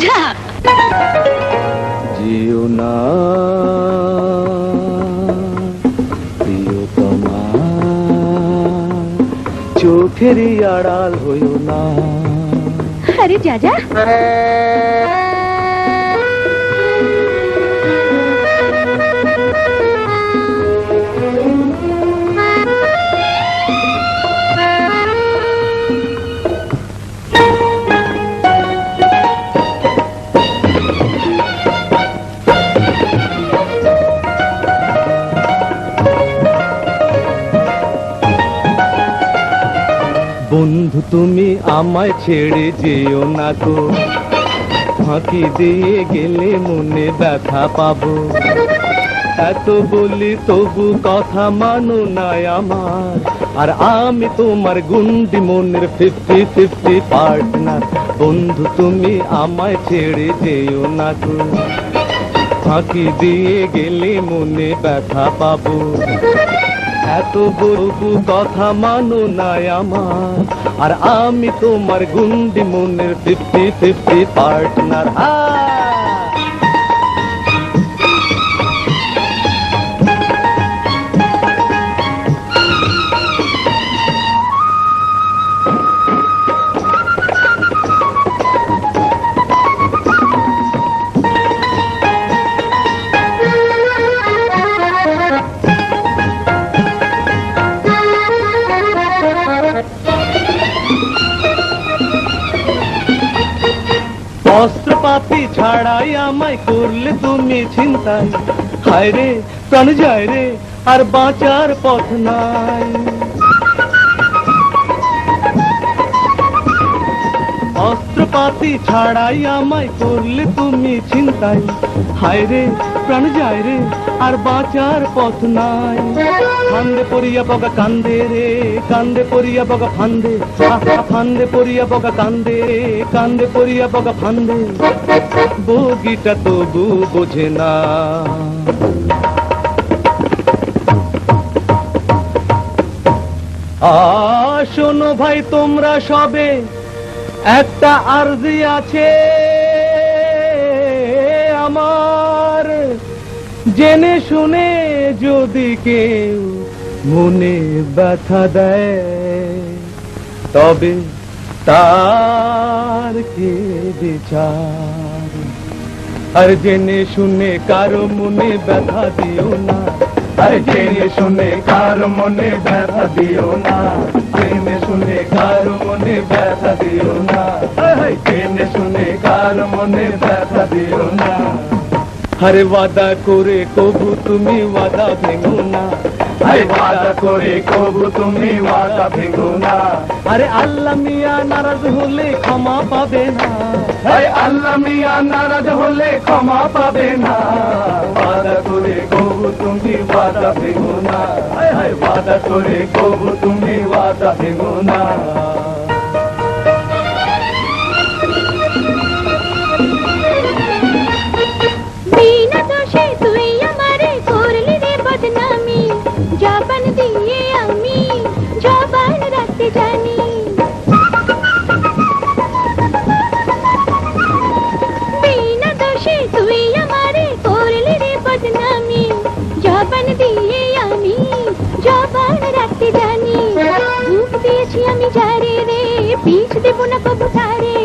যা। জিও না। প্রিয়তমা। চোখেরই আড়াল হইও না। আরে যা যা। বন্ধু, তুমি আমায় ছেড়ে যেও না গো। ফাঁকি দিয়ে গেলে মনে ব্যথা পাবো। এত বলি তবু কথা মানো না আমার। আর আমি তোমার গুন্ডি মনের ফিফটি ফিফটি পার্টনার। বন্ধু, তুমি আমায় ছেড়ে যেও না গো। ফাঁকি দিয়ে গেলে মনে ব্যথা পাবো। এত গরু কথা মানো নাই আমার। আর আমি তোমার গুন্ডি মনের ফিফটি ফিফটি পার্টনার অস্ত্রপাতি ছাড়াই আমায় করলে তুমি চিন্তায় হায় রে প্রাণ যায় রে, আর বাঁচার পথ নাই। অস্ত্রপাতি ছাড়াই আমায় করলে তুমি চিন্তাই হায় রে, প্রাণ যায় রে, আর বাঁচার পথ নাই। ফান্দে পড়িয়া বগা কান্দে রে, কান্দে পড়িয়া বগা ফান্দে। ফান্দে পড়িয়া বগা কান্দে রে, কান্দে পড়িয়া বগা ফান্দে। বগিটা তবু বোঝে না। আ, শোনো ভাই, তোমরা সবে একটা আরজি আছে আমার। জেনে শুনে যদি কেউ মনে ব্যথা দেয়, তবে তার কে বিচার? আর জেনে শুনে কারও মনে ব্যথা দিও না, আর জেনে শুনে কারও মনে ব্যথা দিও না, জেনে শুনে কারও মনে ব্যথা দিও না। আরে ওয়াদা করে কবু তুমি ওয়াদা ভেঙো না। আরে ওয়াদা করে কবু তুমি ওয়াদা ভেঙো না। আরে আল্লাহ মিয়া নারাজ হলে ক্ষমা পাবে না। আরে আল্লাহ মিয়া নারাজ হলে ক্ষমা পাবে না। ওয়াদা করে কবু তুমি ওয়াদা ভেঙো না। হায় ওয়াদা করে কবু তুমি ওয়াদা ভেঙো না। నవ్వు నవ్వు బుటాడే